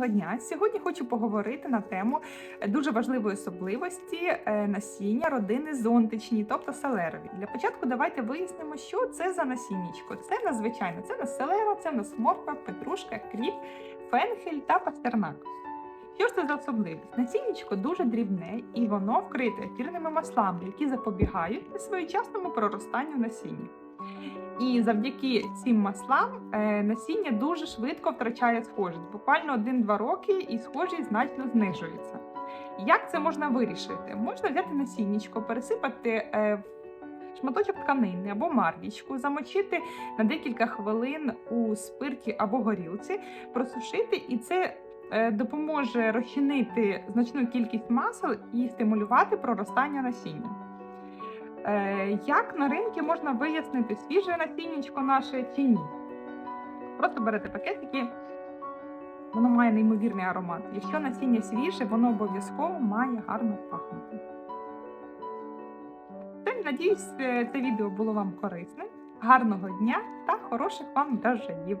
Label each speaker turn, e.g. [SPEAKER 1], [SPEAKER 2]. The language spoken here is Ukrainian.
[SPEAKER 1] Доброго дня! Сьогодні хочу поговорити на тему е, дуже важливої особливості е, насіння родини зонтичні, тобто селерові. Для початку давайте вияснимо, що це за насіннячко. Це надзвичайно це в нас селера, це в нас морква, петрушка, кріп, фенхель та пастернак. Що ж це за особливість? Насіннячко дуже дрібне і воно вкрите ефірними маслами, які запобігають несвоєчасному проростанню насіння. І завдяки цим маслам е, насіння дуже швидко втрачає схожість. Буквально 1-2 роки і схожість значно знижується. Як це можна вирішити? Можна взяти насіннячко, пересипати е, шматочок тканини або марлічку, замочити на декілька хвилин у спирті або горілці, просушити, і це допоможе розчинити значну кількість масел і стимулювати проростання насіння. Е, Як на ринку можна вияснити, свіже насіннячко наше чи ні? Просто берете пакетики, воно має неймовірний аромат. Якщо насіння свіже, воно обов'язково має гарно пахнути. Все, надіюсь, е, це відео було вам корисним. Гарного дня та хороших вам врожаїв!